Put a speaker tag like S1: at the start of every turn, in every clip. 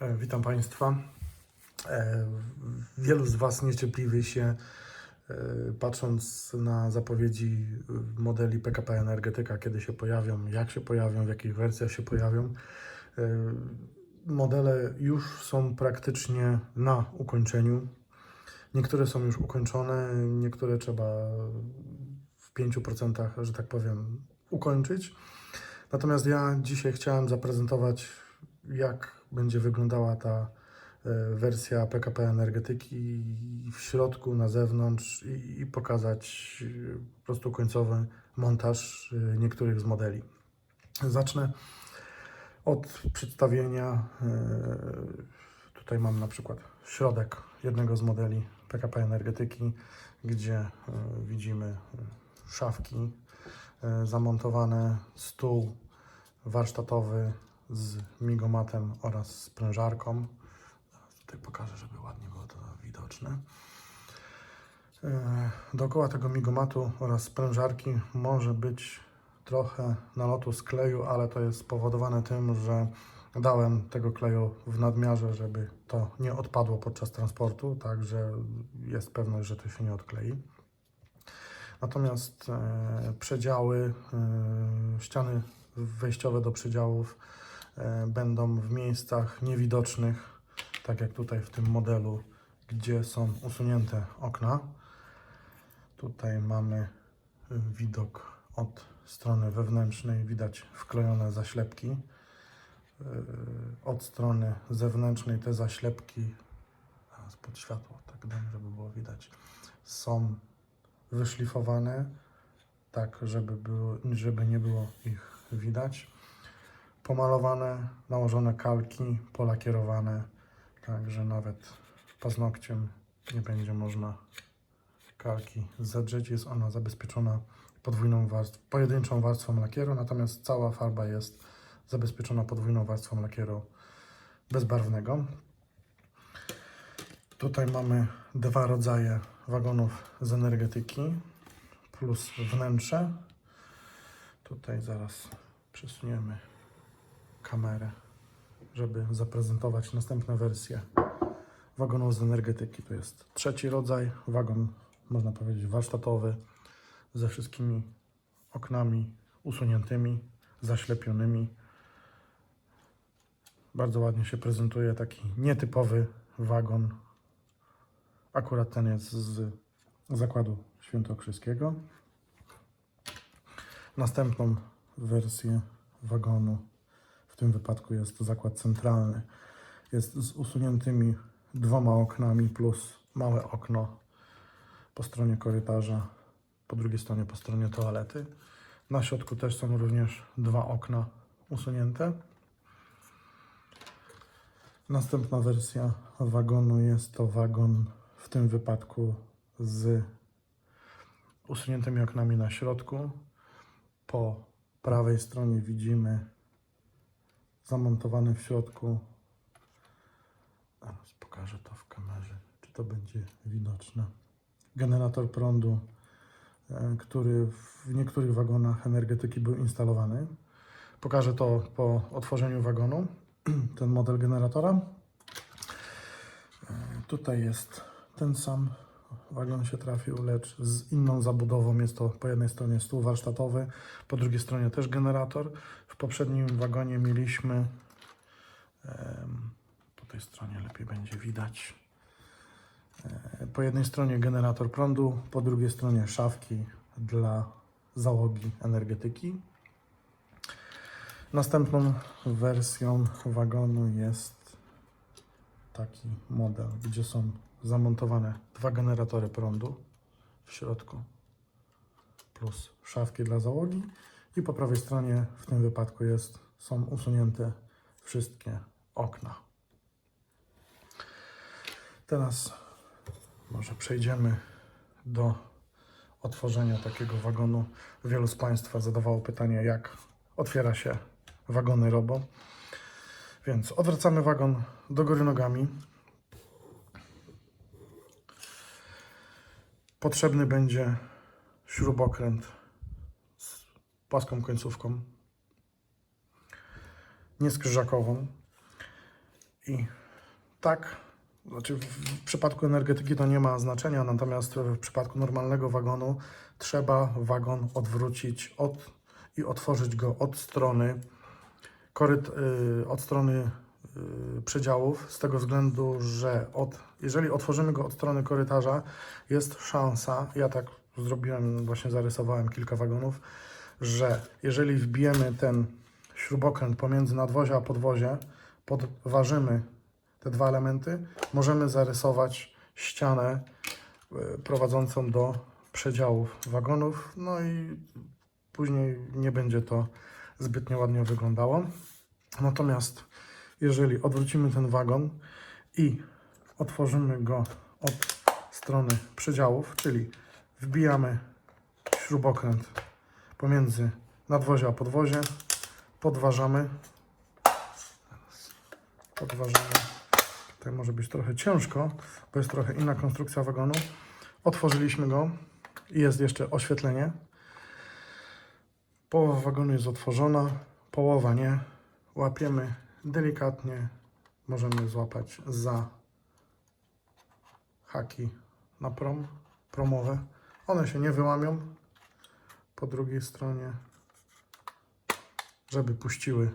S1: E, Witam Państwa. E, Wielu z Was niecierpliwi się, e, patrząc na zapowiedzi modeli PKP Energetyka, kiedy się pojawią, jak się pojawią, w jakich wersjach się pojawią. Modele już są praktycznie na ukończeniu. Niektóre są już ukończone, niektóre trzeba w 5%, że tak powiem, ukończyć. Natomiast ja dzisiaj chciałem zaprezentować, jak będzie wyglądała ta e, wersja PKP Energetyki w środku, na zewnątrz i, i pokazać e, po prostu końcowy montaż e, niektórych z modeli. Zacznę od przedstawienia. Tutaj mam na przykład środek jednego z modeli PKP Energetyki, gdzie widzimy szafki zamontowane, stół warsztatowy z migomatem oraz sprężarką. Tutaj pokażę, żeby ładnie było to widoczne. E, Dookoła tego migomatu oraz sprężarki może być trochę nalotu z kleju, ale to jest spowodowane tym, że dałem tego kleju w nadmiarze, żeby to nie odpadło podczas transportu, także jest pewność, że to się nie odklei. Natomiast e, przedziały, e, ściany wejściowe do przedziałów będą w miejscach niewidocznych, tak jak tutaj w tym modelu, gdzie są usunięte okna. Tutaj mamy e, widok od strony wewnętrznej, widać wklejone zaślepki. E, Od strony zewnętrznej te zaślepki, pod światło, tak dam, żeby było widać, są wyszlifowane, tak żeby, było, żeby nie było ich widać. Pomalowane, nałożone kalki, polakierowane, tak że nawet paznokciem nie będzie można kalki zedrzeć. Jest ona zabezpieczona podwójną warstwą, pojedynczą warstwą lakieru, natomiast cała farba jest zabezpieczona podwójną warstwą lakieru bezbarwnego. Tutaj mamy dwa rodzaje wagonów z energetyki plus wnętrze. Tutaj zaraz przesuniemy kamerę, żeby zaprezentować następne wersje wagonów z energetyki. To jest trzeci rodzaj, wagon można powiedzieć warsztatowy ze wszystkimi oknami usuniętymi, zaślepionymi. Bardzo ładnie się prezentuje taki nietypowy wagon. Akurat ten jest z zakładu świętokrzyskiego. Następną wersję wagonu w tym wypadku jest zakład centralny. Jest z usuniętymi dwoma oknami plus małe okno po stronie korytarza, po drugiej stronie po stronie toalety. Na środku też są również dwa okna usunięte. Następna wersja wagonu jest to wagon w tym wypadku z usuniętymi oknami na środku. Po prawej stronie widzimy zamontowany w środku. Zaraz pokażę to w kamerze, czy to będzie widoczne. Generator prądu, e, który w niektórych wagonach energetyki był instalowany. Pokażę to po otworzeniu wagonu, ten model generatora. E, Tutaj jest ten sam wagon się trafił, lecz z inną zabudową. Jest to po jednej stronie stół warsztatowy, po drugiej stronie też generator. W poprzednim wagonie mieliśmy, po tej stronie lepiej będzie widać, e, po jednej stronie generator prądu, po drugiej stronie szafki dla załogi energetyki. Następną wersją wagonu jest taki model, gdzie są zamontowane dwa generatory prądu w środku, plus szafki dla załogi i po prawej stronie w tym wypadku jest, są usunięte wszystkie okna. Teraz może przejdziemy do otworzenia takiego wagonu. Wielu z Państwa zadawało pytanie, jak otwiera się wagony Robo. Więc odwracamy wagon do góry nogami. Potrzebny będzie śrubokręt płaską końcówką, nieskrzyżakową. I tak, znaczy w- przypadku energetyki to nie ma znaczenia, natomiast w przypadku normalnego wagonu trzeba wagon odwrócić od, i otworzyć go od strony koryt, y, od strony y, przedziałów, z tego względu, że od, jeżeli otworzymy go od strony korytarza, jest szansa, ja tak zrobiłem, właśnie zarysowałem kilka wagonów, że jeżeli wbijemy ten śrubokręt pomiędzy nadwozie a podwozie, podważymy te dwa elementy, możemy zarysować ścianę y, prowadzącą do przedziałów wagonów, no i później nie będzie to zbytnio ładnie wyglądało. Natomiast jeżeli odwrócimy ten wagon i otworzymy go od strony przedziałów, czyli wbijamy śrubokręt pomiędzy nadwozie a podwozie, podważamy, podważamy, tutaj może być trochę ciężko, bo jest trochę inna konstrukcja wagonu, otworzyliśmy go i jest jeszcze oświetlenie, Połowa wagonu jest otworzona, połowa nie. Łapiemy delikatnie. Możemy złapać za haki na prom, promowe. One się nie wyłamią. Po drugiej stronie, żeby puściły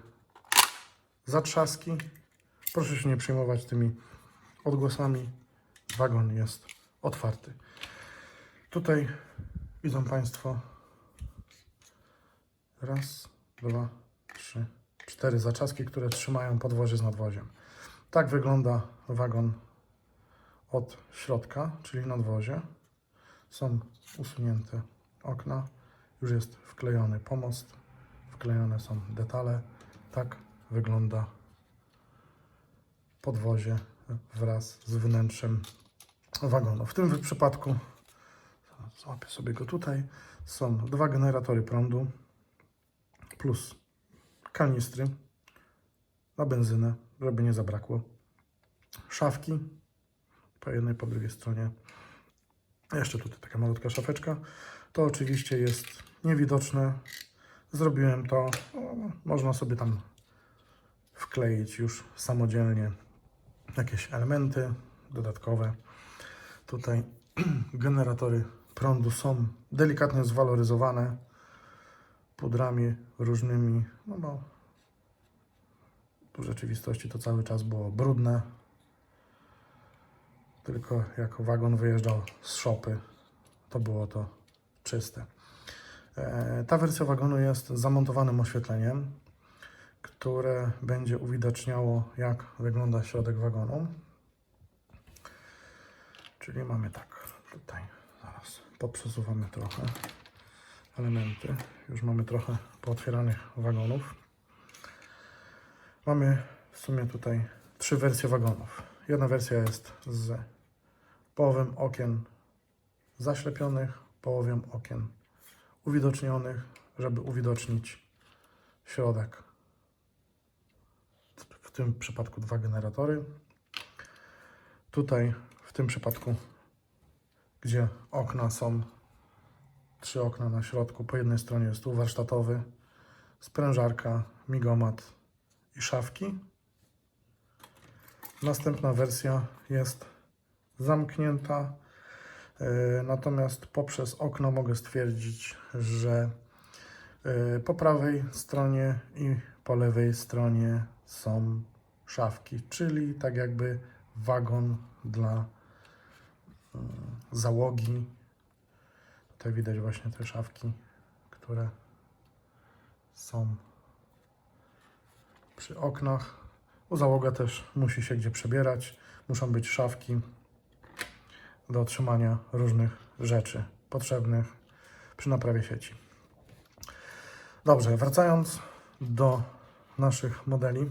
S1: zatrzaski. Proszę się nie przejmować tymi odgłosami. Wagon jest otwarty. Tutaj widzą Państwo Raz, dwa, trzy, cztery zaczaski, które trzymają podwozie z nadwoziem. Tak wygląda wagon od środka, czyli nadwozie. Są usunięte okna, już jest wklejony pomost, wklejone są detale. Tak wygląda podwozie wraz z wnętrzem wagonu. W tym przypadku, złapię sobie go tutaj, są dwa generatory prądu plus kanistry na benzynę, żeby nie zabrakło. Szafki po jednej, po drugiej stronie. Jeszcze tutaj taka malutka szafeczka. To oczywiście jest niewidoczne. Zrobiłem to. Można sobie tam wkleić już samodzielnie jakieś elementy dodatkowe. Tutaj generatory prądu są delikatnie zwaloryzowane pudrami różnymi, no bo w rzeczywistości to cały czas było brudne. Tylko jak wagon wyjeżdżał z szopy, to było to czyste. E, Ta wersja wagonu jest zamontowanym oświetleniem, które będzie uwidaczniało, jak wygląda środek wagonu. Czyli mamy tak, tutaj zaraz poprzesuwamy trochę elementy. Już mamy trochę pootwieranych wagonów. Mamy w sumie tutaj trzy wersje wagonów. Jedna wersja jest z połowem okien zaślepionych, połowiem okien uwidocznionych, żeby uwidocznić środek. W tym przypadku dwa generatory. Tutaj w tym przypadku, gdzie okna są trzy okna na środku. Po jednej stronie jest stół warsztatowy, sprężarka, migomat i szafki. Następna wersja jest zamknięta, natomiast poprzez okno mogę stwierdzić, że yy, po prawej stronie i po lewej stronie są szafki, czyli tak jakby wagon dla yy, załogi Tutaj widać właśnie te szafki, które są przy oknach. U załoga też musi się gdzie przebierać. Muszą być szafki do otrzymania różnych rzeczy potrzebnych przy naprawie sieci. Dobrze, wracając do naszych modeli.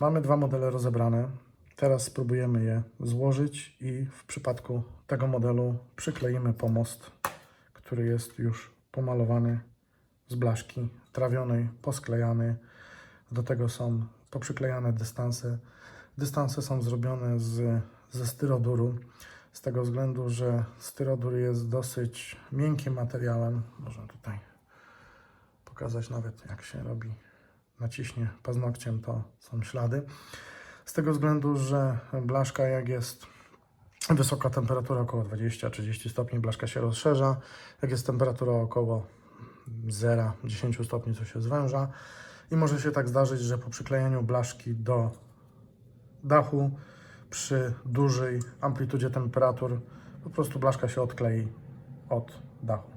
S1: Mamy dwa modele rozebrane. Teraz spróbujemy je złożyć i w przypadku tego modelu przykleimy pomost, który jest już pomalowany z blaszki trawionej, posklejany. Do tego są poprzyklejane dystanse. Dystanse są zrobione z, ze styroduru, z tego względu, że styrodur jest dosyć miękkim materiałem. Można tutaj pokazać nawet jak się robi, naciśnie paznokciem, to są ślady. Z tego względu, że blaszka jak jest wysoka temperatura około 20-30 stopni, blaszka się rozszerza. Jak jest temperatura około 0-10 stopni, to się zwęża. I może się tak zdarzyć, że po przyklejeniu blaszki do dachu przy dużej amplitudzie temperatur po prostu blaszka się odklei od dachu.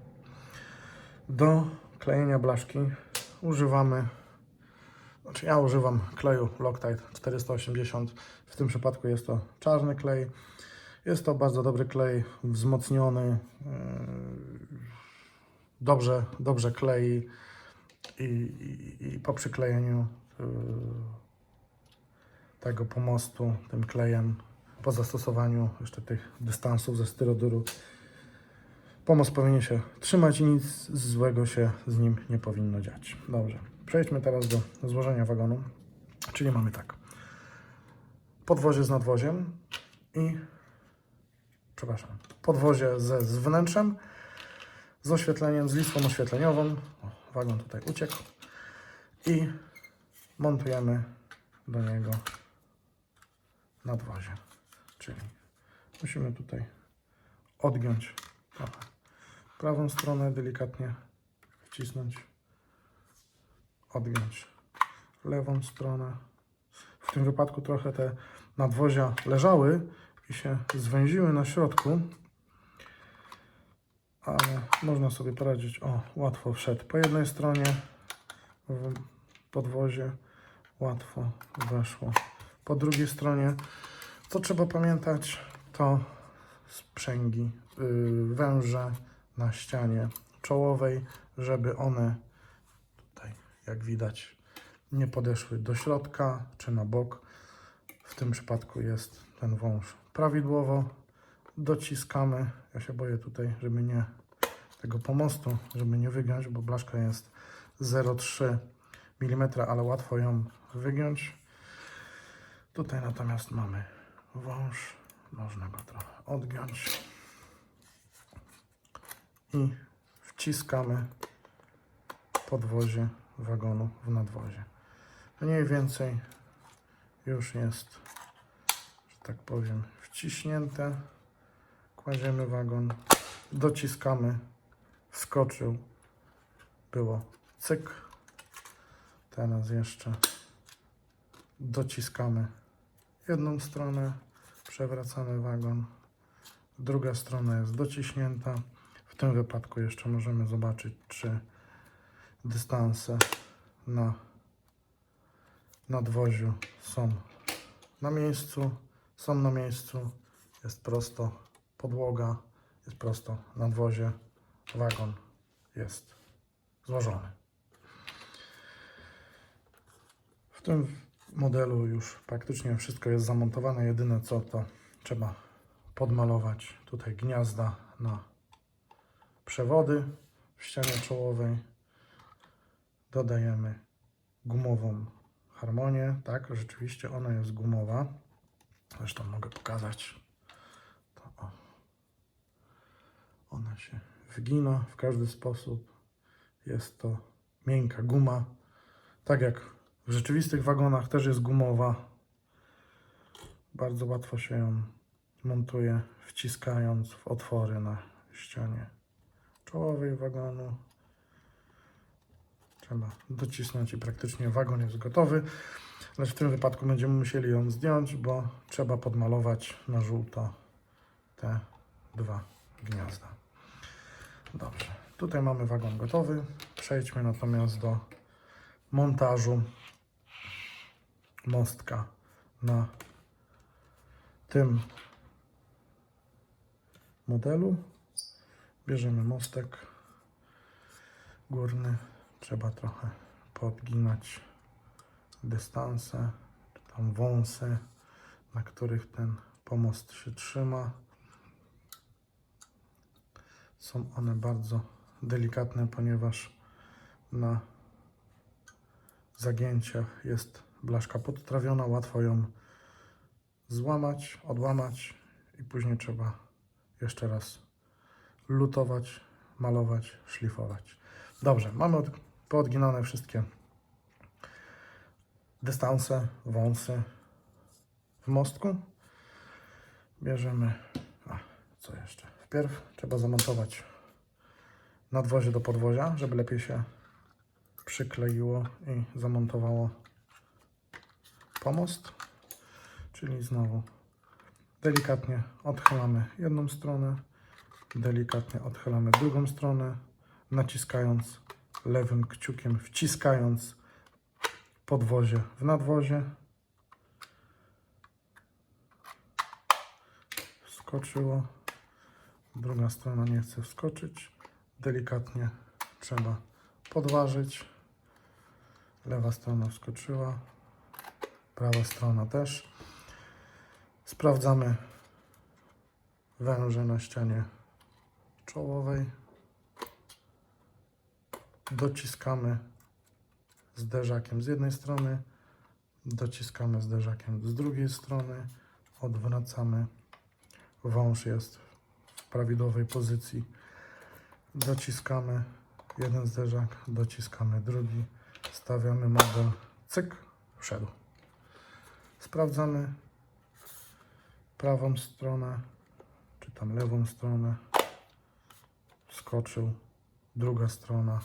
S1: Do klejenia blaszki używamy, znaczy ja używam kleju Loctite 480. W tym przypadku jest to czarny klej. Jest to bardzo dobry klej, wzmocniony, yy, dobrze, dobrze klei i, i, i po przyklejeniu yy, tego pomostu tym klejem, po zastosowaniu jeszcze tych dystansów ze styroduru, pomost powinien się trzymać i nic złego się z nim nie powinno dziać. Dobrze, przejdźmy teraz do złożenia wagonu, czyli mamy tak, podwozie z nadwoziem i przepraszam, podwozie ze z wnętrzem, z oświetleniem, z listwą oświetleniową. O, wagon tutaj uciekł. I montujemy do niego nadwozie. Czyli musimy tutaj odgiąć trochę prawą stronę, delikatnie wcisnąć, odgiąć lewą stronę. W tym wypadku trochę te nadwozia leżały i się zwęziły na środku, ale można sobie poradzić. O, łatwo wszedł po jednej stronie w podwozie, łatwo weszło po drugiej stronie. Co trzeba pamiętać, to sprzęgi, yy, węże na ścianie czołowej, żeby one tutaj, jak widać, nie podeszły do środka czy na bok. W tym przypadku jest ten wąż prawidłowo. Dociskamy. Ja się boję tutaj, żeby nie tego pomostu, żeby nie wygiąć, bo blaszka jest 0,3 mm, ale łatwo ją wygiąć. Tutaj natomiast mamy wąż. Można go trochę odgiąć. I wciskamy podwozie wagonu w nadwozie. Mniej więcej już jest, że tak powiem, wciśnięte. Kładziemy wagon, dociskamy, wskoczył, było cyk. Teraz jeszcze dociskamy jedną stronę, przewracamy wagon, druga strona jest dociśnięta. W tym wypadku jeszcze możemy zobaczyć, czy dystanse na nadwoziu są na miejscu, są na miejscu, jest prosto podłoga, jest prosto nadwozie, wagon jest złożony. W tym modelu już praktycznie wszystko jest zamontowane, jedyne co to trzeba podmalować tutaj gniazda na przewody w ścianie czołowej. Dodajemy gumową harmonię. Tak, rzeczywiście ona jest gumowa. Zresztą mogę pokazać. To. Ona się wygina w każdy sposób. Jest to miękka guma. Tak jak w rzeczywistych wagonach też jest gumowa. Bardzo łatwo się ją montuje, wciskając w otwory na ścianie czołowej wagonu. Trzeba docisnąć i praktycznie wagon jest gotowy. Lecz w tym wypadku będziemy musieli ją zdjąć, bo trzeba podmalować na żółto te dwa gniazda. Dobrze, tutaj mamy wagon gotowy. Przejdźmy natomiast do montażu mostka na tym modelu. Bierzemy mostek górny. Trzeba trochę podginać dystanse, czy tam wąsy, na których ten pomost się trzyma. Są one bardzo delikatne, ponieważ na zagięciach jest blaszka podtrawiona, łatwo ją złamać, odłamać i później trzeba jeszcze raz lutować, malować, szlifować. Dobrze, mamy od, poodginane wszystkie dystanse, wąsy. w mostku. Bierzemy, a co jeszcze? Wpierw trzeba zamontować nadwozie do podwozia, żeby lepiej się przykleiło i zamontowało pomost. Czyli znowu delikatnie odchylamy jedną stronę, delikatnie odchylamy drugą stronę, naciskając lewym kciukiem, wciskając podwozie w nadwozie. Wskoczyło. Druga strona nie chce wskoczyć. Delikatnie trzeba podważyć. Lewa strona wskoczyła. Prawa strona też. Sprawdzamy węże na ścianie czołowej. Dociskamy zderzakiem z jednej strony, dociskamy zderzakiem z drugiej strony, odwracamy. Wąż jest w prawidłowej pozycji. Dociskamy jeden zderzak, dociskamy drugi, stawiamy model, cyk, wszedł. Sprawdzamy prawą stronę, czy tam lewą stronę. Skoczył. Druga strona.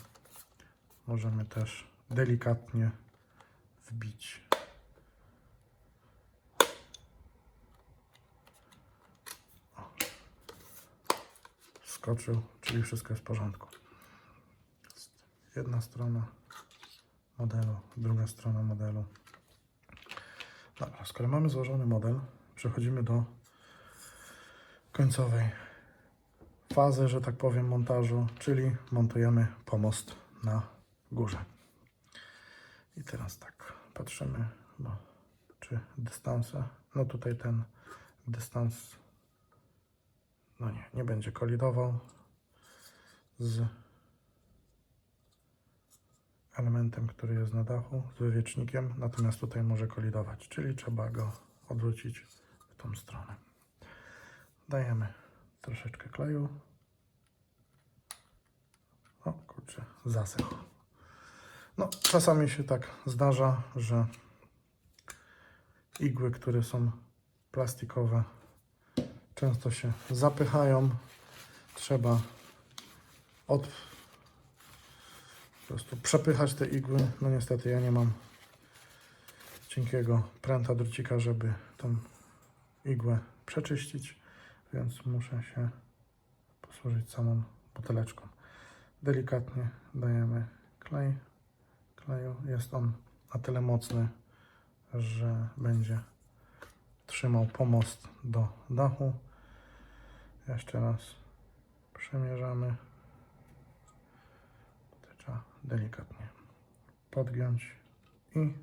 S1: Możemy też delikatnie wbić. Skoczył, czyli wszystko jest w porządku. Jedna strona modelu, druga strona modelu. Dobra, skoro mamy złożony model, przechodzimy do końcowej fazy, że tak powiem, montażu, czyli montujemy pomost na górze. I teraz tak, patrzymy, no, czy dystanse, no tutaj ten dystans, no nie, nie będzie kolidował z elementem, który jest na dachu, z wywiecznikiem, natomiast tutaj może kolidować, czyli trzeba go odwrócić w tą stronę. Dajemy troszeczkę kleju. O kurczę, zasechł. No, czasami się tak zdarza, że igły, które są plastikowe, często się zapychają. Trzeba od prostu przepychać te igły. No niestety ja nie mam cienkiego pręta drucika, żeby tą igłę przeczyścić, więc muszę się posłużyć samą buteleczką. Delikatnie dajemy klej. Kleju jest on na tyle mocny, że będzie trzymał pomost do dachu. Jeszcze raz przemierzamy. Delikatnie podgiąć i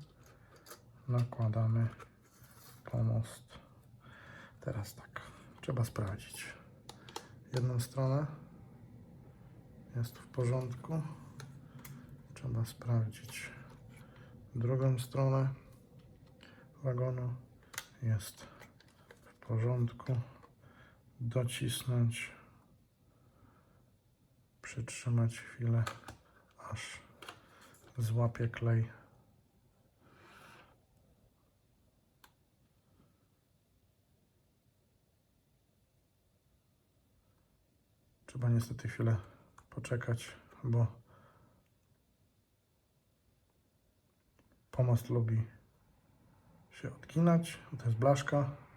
S1: nakładamy pomost. Teraz tak, trzeba sprawdzić. Jedną stronę jest w porządku. Trzeba sprawdzić drugą stronę wagonu. Jest w porządku. Docisnąć. Przytrzymać chwilę, aż złapie klej. Trzeba niestety chwilę poczekać, bo pomost lubi się odginać. To jest blaszka.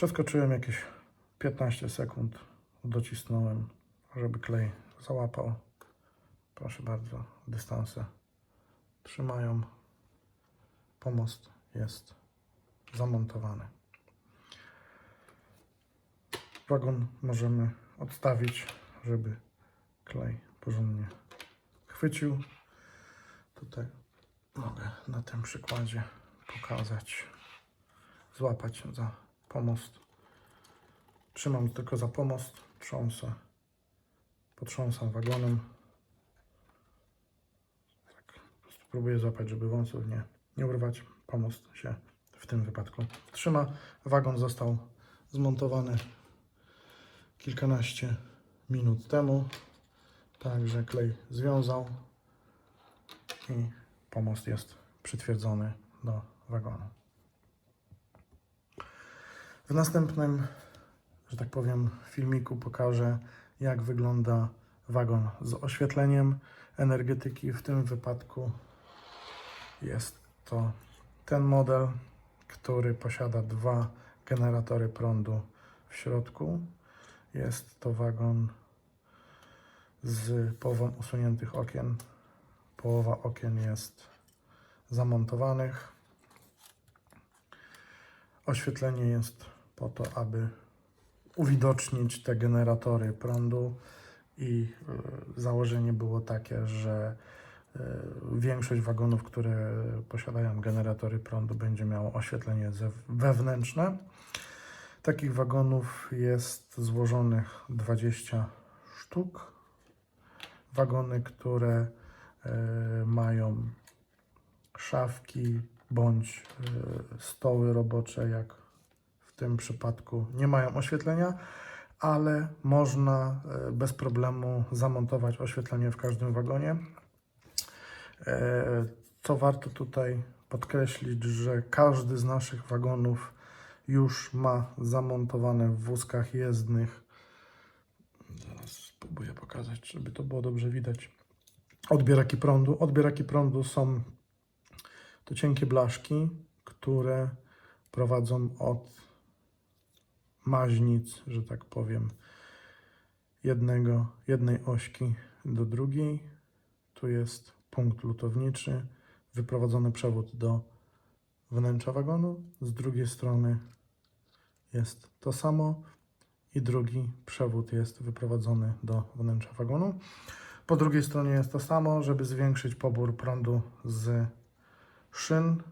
S1: Przeskoczyłem jakieś 15 sekund, docisnąłem, żeby klej załapał. Proszę bardzo, dystanse trzymają. Pomost jest zamontowany. Wagon możemy odstawić, żeby klej porządnie chwycił. Tutaj mogę na tym przykładzie pokazać, złapać za pomost. Trzymam tylko za pomost, trząsę, potrząsam wagonem. Tak, po prostu próbuję złapać, żeby wąsów nie, nie urwać. Pomost się w tym wypadku trzyma. Wagon został zmontowany kilkanaście minut temu. Także klej związał i pomost jest przytwierdzony do wagonu. W następnym, że tak powiem, filmiku pokażę, jak wygląda wagon z oświetleniem energetyki. W tym wypadku jest to ten model, który posiada dwa generatory prądu w środku. Jest to wagon z połową usuniętych okien. Połowa okien jest zamontowanych. Oświetlenie jest po to, aby uwidocznić te generatory prądu i y, założenie było takie, że y, większość wagonów, które posiadają generatory prądu, będzie miało oświetlenie wewnętrzne. Takich wagonów jest złożonych 20 sztuk. Wagony, które e, mają szafki bądź e, stoły robocze, jak tym przypadku, nie mają oświetlenia, ale można e, bez problemu zamontować oświetlenie w każdym wagonie. E, Co warto tutaj podkreślić, że każdy z naszych wagonów już ma zamontowane w wózkach jezdnych. Zaraz spróbuję pokazać, żeby to było dobrze widać. Odbieraki prądu. Odbieraki prądu są to cienkie blaszki, które prowadzą od maźnic, że tak powiem, jednego, jednej ośki do drugiej. Tu jest punkt lutowniczy, wyprowadzony przewód do wnętrza wagonu. Z drugiej strony jest to samo i drugi przewód jest wyprowadzony do wnętrza wagonu. Po drugiej stronie jest to samo, żeby zwiększyć pobór prądu z szyn.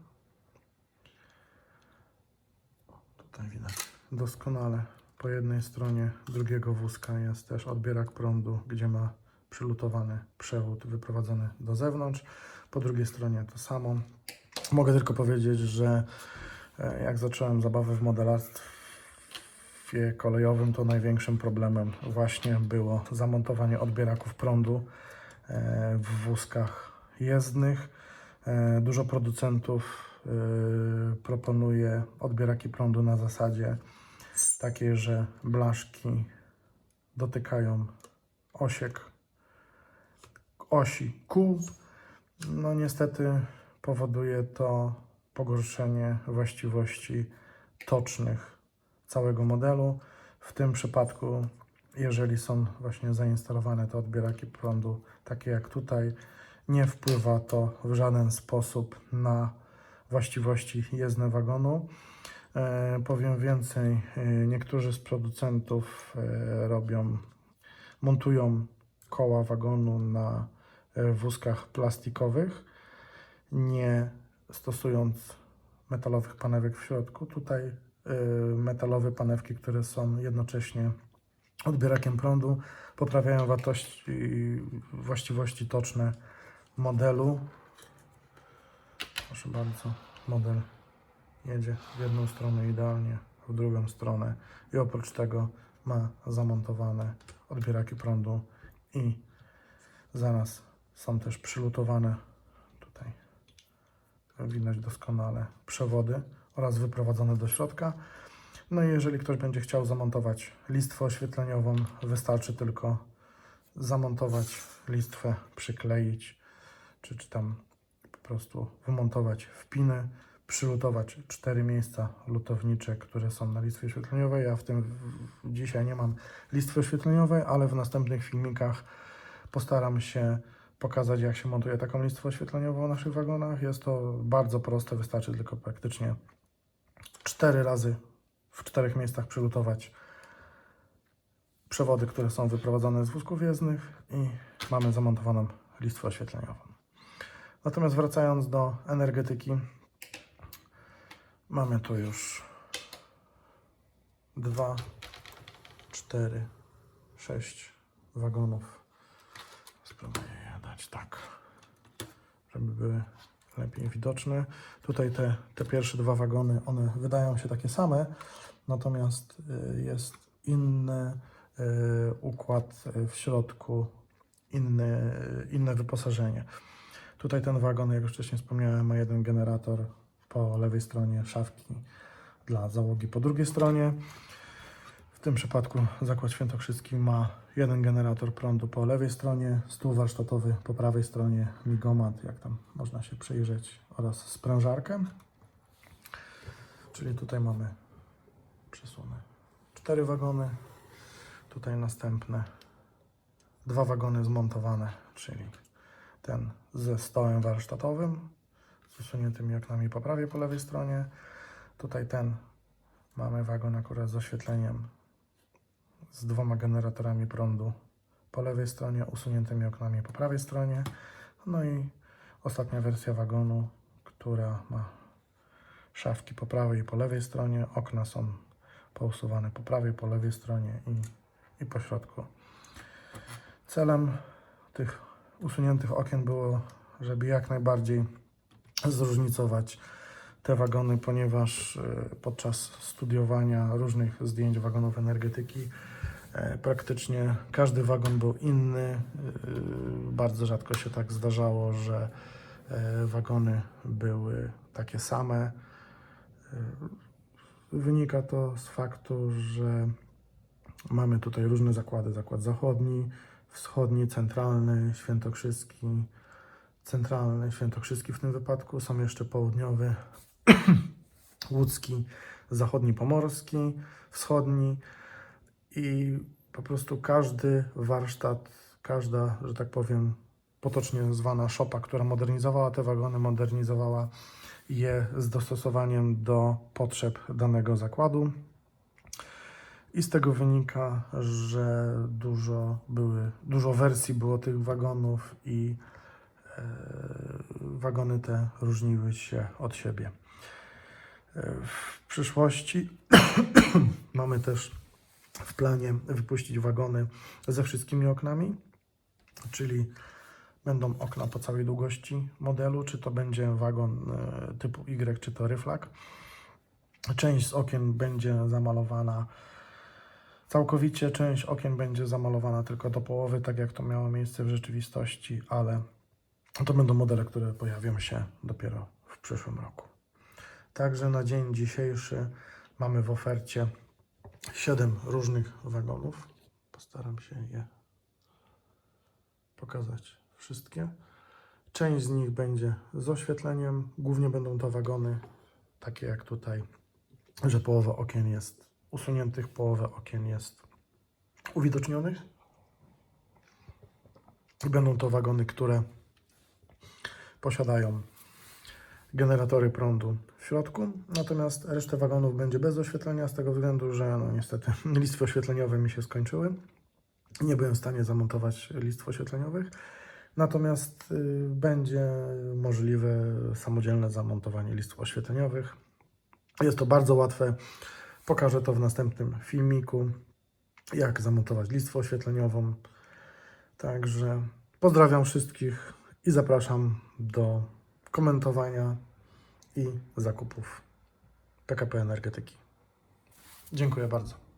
S1: Tutaj widać doskonale. Po jednej stronie drugiego wózka jest też odbierak prądu, gdzie ma przylutowany przewód wyprowadzony do zewnątrz. Po drugiej stronie to samo. Mogę tylko powiedzieć, że e, jak zacząłem zabawę w modelarstwie kolejowym, to największym problemem właśnie było zamontowanie odbieraków prądu e, w wózkach jezdnych. E, Dużo producentów proponuje odbieraki prądu na zasadzie takiej, że blaszki dotykają osiek osi kół. No niestety powoduje to pogorszenie właściwości tocznych całego modelu. W tym przypadku, jeżeli są właśnie zainstalowane te odbieraki prądu, takie jak tutaj, nie wpływa to w żaden sposób na właściwości jezdne wagonu. E, powiem więcej, e, niektórzy z producentów e, robią, montują koła wagonu na wózkach plastikowych, nie stosując metalowych panewek w środku. Tutaj metalowe panewki, które są jednocześnie odbierakiem prądu, poprawiają wartości, właściwości toczne modelu. Proszę bardzo, model jedzie w jedną stronę idealnie, w drugą stronę i oprócz tego ma zamontowane odbieraki prądu i zaraz są też przylutowane tutaj widać doskonale przewody oraz wyprowadzone do środka. No i jeżeli ktoś będzie chciał zamontować listwę oświetleniową, wystarczy tylko zamontować listwę, przykleić, czy, czy tam po prostu wymontować wpiny, przylutować cztery miejsca lutownicze, które są na listwie oświetleniowej. Ja w tym dzisiaj nie mam listwy oświetleniowej, ale w następnych filmikach postaram się pokazać, jak się montuje taką listwę oświetleniową w naszych wagonach. Jest to bardzo proste, wystarczy tylko praktycznie cztery razy w czterech miejscach przylutować przewody, które są wyprowadzane z wózków jezdnych i mamy zamontowaną listwę oświetleniową. Natomiast wracając do energetyki, mamy tu już 2, 4, 6 wagonów. Spróbuję je dać tak, żeby były lepiej widoczne. Tutaj te, te pierwsze dwa wagony, one wydają się takie same, natomiast y, jest inny y, układ y, w środku inny, inne wyposażenie. Tutaj ten wagon, jak już wcześniej wspomniałem, ma jeden generator po lewej stronie, szafki dla załogi po drugiej stronie. W tym przypadku Zakład Świętokrzyski ma jeden generator prądu po lewej stronie, stół warsztatowy po prawej stronie, migomat, jak tam można się przyjrzeć, oraz sprężarkę. Czyli tutaj mamy, przesunę, cztery wagony, tutaj następne dwa wagony zmontowane, czyli ten ze stołem warsztatowym, z usuniętymi oknami po prawej, po lewej stronie. Tutaj ten mamy wagon akurat z oświetleniem z dwoma generatorami prądu po lewej stronie, usuniętymi oknami po prawej stronie. No i ostatnia wersja wagonu, która ma szafki po prawej i po lewej stronie. Okna są pousuwane po prawej, po lewej stronie i, i po środku. Celem tych usuniętych okien było, żeby jak najbardziej zróżnicować te wagony, ponieważ e, podczas studiowania różnych zdjęć wagonów energetyki e, praktycznie każdy wagon był inny. E, Bardzo rzadko się tak zdarzało, że wagony były takie same. Wynika to z faktu, że mamy tutaj różne zakłady. Zakład zachodni, wschodni, centralny, świętokrzyski, centralny, świętokrzyski w tym wypadku. Są jeszcze południowy, łódzki, zachodni, pomorski, wschodni i po prostu każdy warsztat, każda, że tak powiem, potocznie zwana szopa, która modernizowała te wagony, modernizowała je z dostosowaniem do potrzeb danego zakładu. I z tego wynika, że dużo, były, dużo wersji było tych wagonów i wagony te różniły się od siebie. E, W przyszłości mamy też w planie wypuścić wagony ze wszystkimi oknami, czyli będą okna po całej długości modelu, czy to będzie wagon e, typu Y, czy to ryflak. Część z okien będzie zamalowana całkowicie, część okien będzie zamalowana tylko do połowy, tak jak to miało miejsce w rzeczywistości, ale to będą modele, które pojawią się dopiero w przyszłym roku. Także na dzień dzisiejszy mamy w ofercie 7 różnych wagonów. Postaram się je pokazać wszystkie. Część z nich będzie z oświetleniem. Głównie będą to wagony takie jak tutaj, że połowa okien jest usuniętych, połowa okien jest uwidocznionych. I będą to wagony, które posiadają generatory prądu w środku, natomiast resztę wagonów będzie bez oświetlenia z tego względu, że no niestety listwy oświetleniowe mi się skończyły. Nie byłem w stanie zamontować listw oświetleniowych, natomiast y, będzie możliwe samodzielne zamontowanie listw oświetleniowych. Jest to bardzo łatwe. Pokażę to w następnym filmiku, jak zamontować listwę oświetleniową. Także pozdrawiam wszystkich i zapraszam do komentowania i zakupów PKP Energetyki. Dziękuję bardzo.